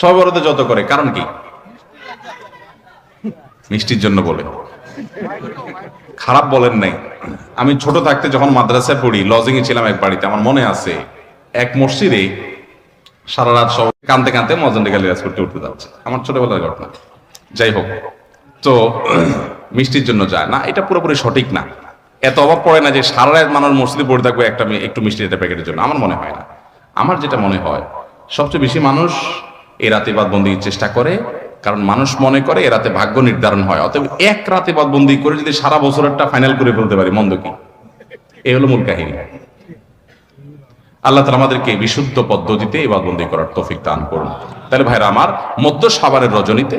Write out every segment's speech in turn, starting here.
সবে বরাতে যত করে, কারণ কি? মিষ্টির জন্য বলে। খারাপ বলেন নাই। আমি ছোট থাকতে যখন মাদ্রাসায় পড়ি লজিং এ ছিলাম এক বাড়িতে, আমার মনে আছে, এক মসজিদে সারা রাত সব কানতে কানতে মজন্ডে গালি রাজ করতে উঠতে যাচ্ছে। আমার ছোটবেলার ঘটনা। যাই হোক, তো মিষ্টির জন্য যায়। না, এটা পুরোপুরি সঠিক না। এত অভাব পড়ে না যে সারা রাত মানুষ মসজিদে পড়ে থাকবে, একটা একটু মিষ্টি একটা প্যাকেটের জন্য। আমার মনে হয় না। আমার যেটা মনে হয়, সবচেয়ে বেশি মানুষ এ রাতে বাদবন্দির চেষ্টা করে, কারণ মানুষ মনে করে এ রাতে ভাগ্য নির্ধারণ হয়। অতএব এক রাতে বাদবন্দি করে যদি সারা বছরেরটা ফাইনাল করে ফেলতে পারি, মন্দ কি? এই হলো মূল কাহিনী। আল্লাহ তালা আমাদেরকে বিশুদ্ধ পদ্ধতিতে এবাদবন্দি করার তৌফিক দান করুন। তাহলে ভাইরা, আমার মধ্য সাবারের রজনীতে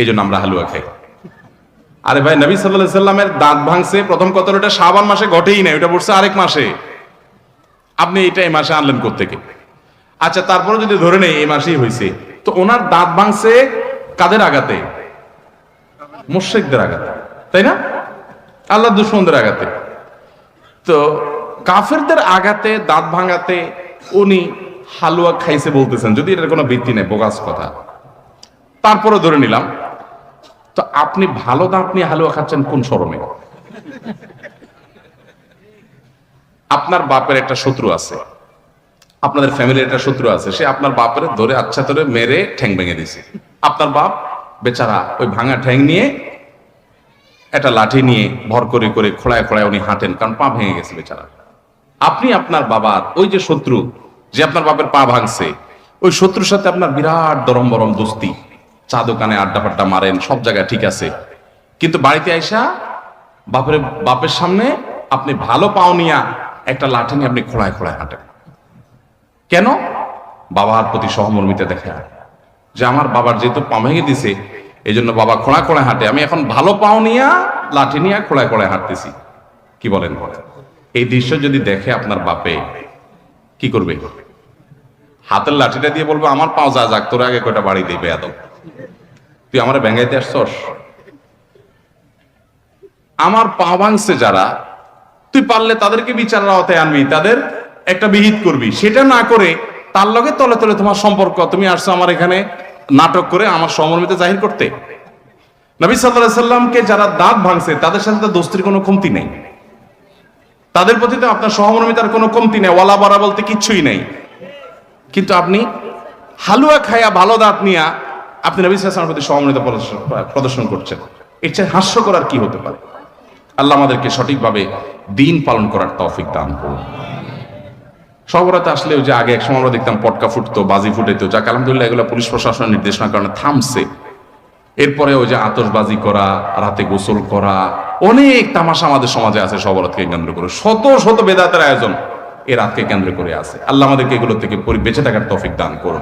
এই জন্য আমরা হালুয়া খাই। আরে ভাই, নবী সাল্লাহ সাল্লামের দাঁত ভাঙছে, প্রথম কত ওটা শাবান মাসে ঘটেই নাই ওটা পড়ছে আরেক মাসে। আপনি এটা এই মাসে আনলেন কোথেকে আচ্ছা তারপরে যদি ধরে নেই, এই মাসেই হয়েছে তো ওনার দাঁত ভাঙছে কাদের আঘাতে? মুশ্রিকদের আঘাতে, তাই না? আল্লাহ দুশ্মনদের আঘাতে। তো কাফেরদের আঘাতে, দাঁত ভাঙাতে উনি হালুয়া খাইছে বলতেছেন, যদি এটার কোনো ভিত্তি নেই, বোগাস কথা। তারপরে ধরে নিলাম তো আপনি ভালো দাঁত নিয়ে হালুয়া খাচ্ছেন কোন শরমে? আপনার বাপের একটা শত্রু আছে। আপনাদের ফ্যামিলির একটা শত্রু আছে। সে আপনার বাপের ধরে আচ্ছা ধরে মেরে ঠ্যাং ভেঙে দিছে আপনার বাপ বেচারা ওই ভাঙা ঠ্যাং নিয়ে একটা লাঠি নিয়ে ভর করে করে খোড়ায় খোড়ায় উনি হাঁটেন, কারণ পা ভেঙে গেছে বেচারা। আপনি আপনার বাবার ওই যে শত্রু যে আপনার বাপের পা ভাঙছে, ওই শত্রুর সাথে আপনার বিরাট দরম বরম দোস্তি। চা দোকানে আড্ডা ফাড্ডা মারেন, সব জায়গায় ঠিক আছে। কিন্তু বাড়িতে আইসা বাপের বাপের সামনে আপনি ভালো পাওনিয়া একটা লাঠি নিয়ে আপনি খোড়ায় খোড়ায় হাঁটেন। কেন? বাবার প্রতি সহমর্মিতা দেখা। যে আমার বাবার যেহেতু পা ভেঙে দিছে এই জন্য বাবা খোঁড়া খোঁড়ায় হাঁটে। আমি এখন ভালো পাও নিয়া লাঠি নিয়ে খোঁড়ায় খোঁড়ায় হাঁটতেছি। কি বলেন বলেন? এই দৃশ্য যদি দেখে আপনার বাপে, কি করবে? হাতের লাঠিটা দিয়ে বলব, আমার পাও যা যাক, তোর আগে কয়টা বাড়ি দিবে এত তুই আমার ব্যাঙ্গাইতে আসছস? আমার পা ভাঙছে যারা, তুই পারলে তাদেরকে বিচারের আওতায় আনবি, তাদের একটা বিহিত করবি। সেটা না করে তার লগে তলে তলে তোমার সম্পর্ক, তুমি আসছো আমার এখানে নাটক করে আমার সমর্মিতা জাহির করতে। নবী সাল্লাহ সাল্লামকে যারা দাঁত ভাঙছে, তাদের সাথে তো দোস্তির কোনো কমতি নেই। তাদের প্রতি তো আপনার সহমর্মিতার কোনো কমতি নেই ওয়ালা বাড়া বলতে কিচ্ছুই নেই। কিন্তু আপনি হালুয়া খায়া ভালো দাঁত নিয়া আপনি নবী সাল্লামের প্রতি সহমর্মিতা প্রদর্শন করছেন। এর চেয়ে হাস্য করার কি হতে পারে? আল্লাহ আমাদেরকে সঠিকভাবে দিন পালন করার তৌফিক দান করুন। সবরাতে আসলে ওই যে আগে এক সময় আমরা দেখতাম পটকা ফুটতো, বাজি ফুটেতো যাক, আলহামদুলিল্লাহ এগুলো পুলিশ প্রশাসনের নির্দেশনার কারণে থামছে। এরপরে ওই যে আতশবাজি করা, রাতে গোসল করা, অনেক তামাশা আমাদের সমাজে আছে সবরাতকে কেন্দ্র করে। শত শত বেদাতের আয়োজন এ রাতকে কেন্দ্র করে আছে। আল্লাহ আমাদেরকে এগুলো থেকে বেঁচে থাকার তৌফিক দান করুন।